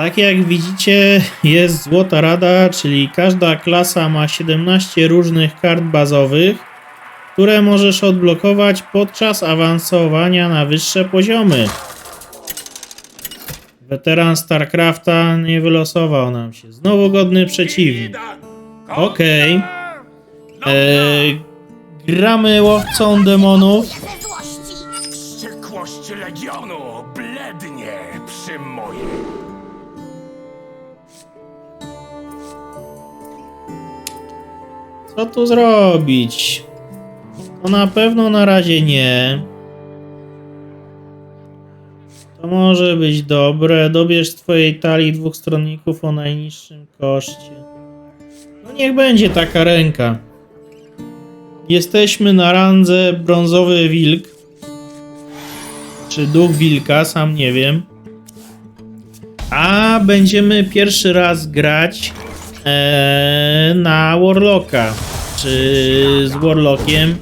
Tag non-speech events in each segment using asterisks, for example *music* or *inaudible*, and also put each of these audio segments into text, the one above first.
Tak jak widzicie, jest Złota Rada, czyli każda klasa ma 17 różnych kart bazowych, które możesz odblokować podczas awansowania na wyższe poziomy. Weteran StarCrafta nie wylosował nam się. Znowu godny przeciwnik. Okej. Eee, gramy łowcą demonów. Wściekłość Legionu blednie przy mojej. Co tu zrobić? No na pewno na razie nie. To może być dobre. Dobierz z twojej talii dwóch stronników o najniższym koszcie. No niech będzie taka ręka. Jesteśmy na randze brązowy wilk. Czy duch wilka, sam nie wiem. A będziemy pierwszy raz grać Eee, na Warlocka. Czy z Warlockiem,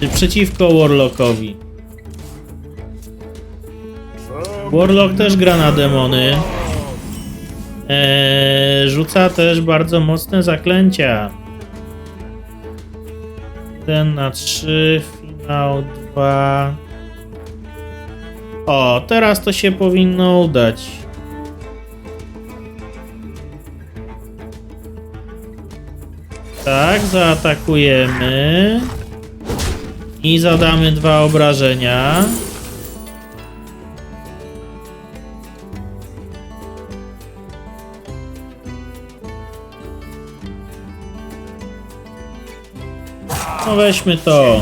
czy przeciwko Warlockowi. Warlock też gra na demony. Eee, rzuca też bardzo mocne zaklęcia. 1 na 3, finał 2. O, teraz to się powinno udać. Tak, zaatakujemy. I zadamy dwa obrażenia. No weźmy to.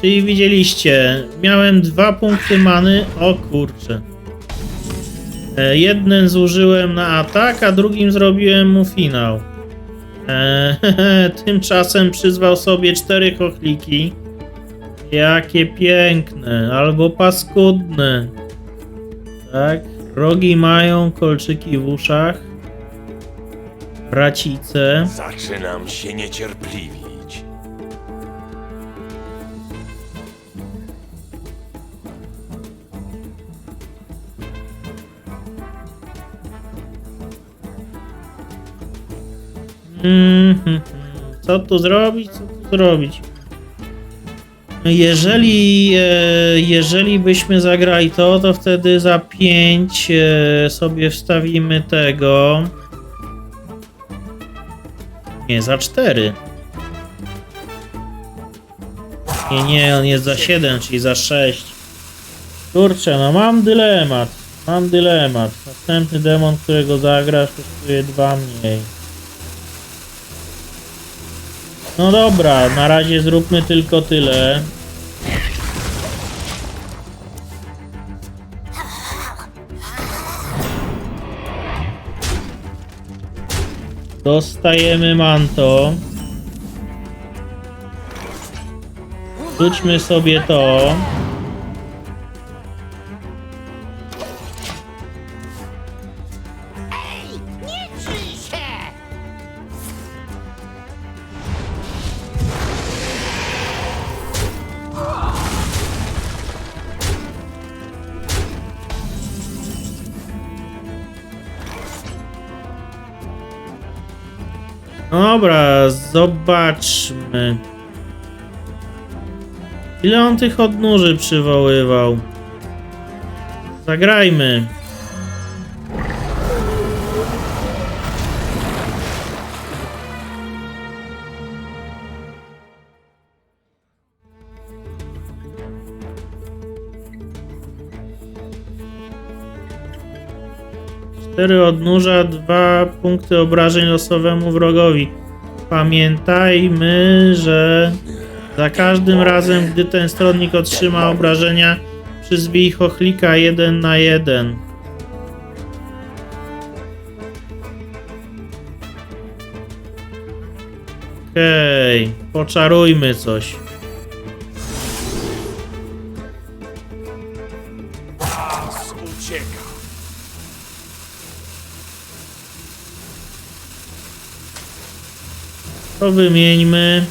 Czyli widzieliście, miałem dwa punkty many. O kurczę. E, Jeden zużyłem na atak, a drugim zrobiłem mu finał. E, *laughs* tymczasem przyzwał sobie cztery kochliki. Jakie piękne, albo paskudne. Tak, rogi mają, kolczyki w uszach. Bracice. Zaczynam się niecierpliwić. Mhm. Co tu zrobić? Co tu zrobić? Jeżeli, e, jeżeli byśmy zagrali to, to wtedy za 5 sobie wstawimy tego. Nie, za 4. Nie, nie, on jest za 7, czyli za 6. Kurczę, no mam dylemat. Mam dylemat. Następny demon, którego zagrasz, kosztuje 2 mniej. No dobra, na razie zróbmy tylko tyle. Dostajemy manto. Rzućmy sobie to. Dobra, zobaczmy. Ile on tych odnóży przywoływał? Zagrajmy. Cztery odnóża, dwa punkty obrażeń losowemu wrogowi. Pamiętajmy, że za każdym razem, gdy ten stronnik otrzyma obrażenia, przyzwij chochlika 1 na 1. Okej, poczarujmy coś. To wymieńmy.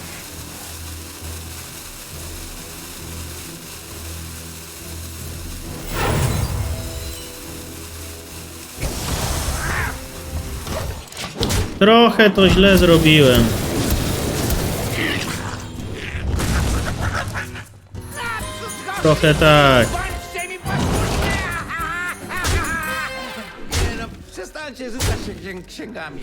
Trochę to źle zrobiłem. Trochę tak. *laughs* No, przestańcie rzucać się księgami.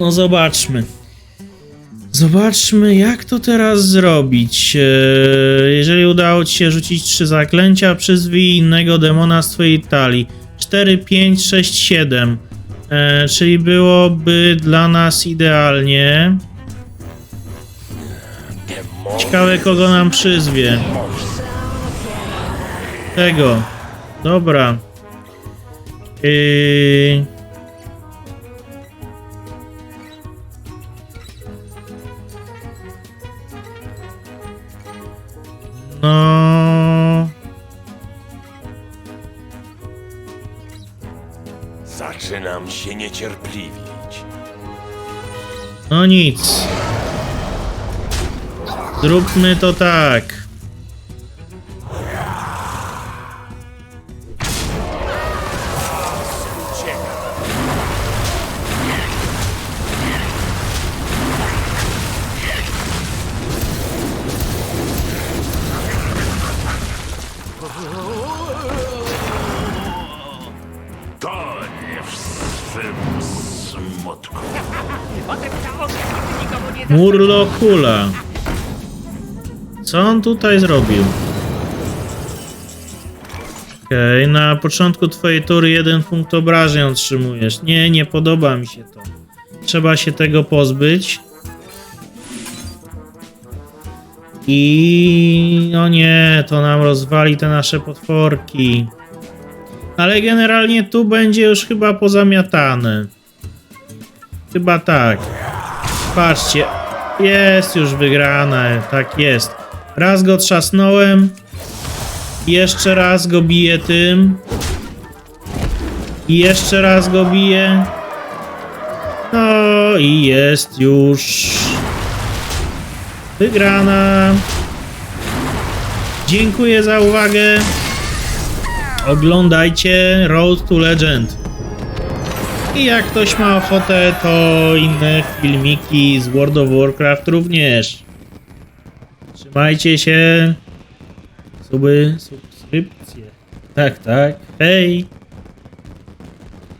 No zobaczmy. Zobaczmy, jak to teraz zrobić. Eee, Jeżeli udało ci się rzucić trzy zaklęcia, przyzwij innego demona z twojej talii. 4, 5, 6, 7. Eee, czyli byłoby dla nas idealnie. Ciekawe, kogo nam przyzwie. Tego. Dobra. Yy... Zaczynam się niecierpliwić. No nic. Zróbmy to tak. Swym smutku. Murlo Kula. Co on tutaj zrobił? Okej, na początku twojej tury jeden punkt obrażeń otrzymujesz. Nie, nie podoba mi się to. Trzeba się tego pozbyć. I no nie, to nam rozwali te nasze potworki. Ale generalnie tu będzie już chyba pozamiatane. Chyba tak. Patrzcie, jest już wygrana, tak jest. Raz go trzasnąłem, jeszcze raz go biję tym. I jeszcze raz go biję. No i jest już wygrana. Dziękuję za uwagę. Oglądajcie Road to Legend. I jak ktoś ma ochotę, to inne filmiki z World of Warcraft również. Trzymajcie się. Suby, subskrypcje. Tak, tak. Hej!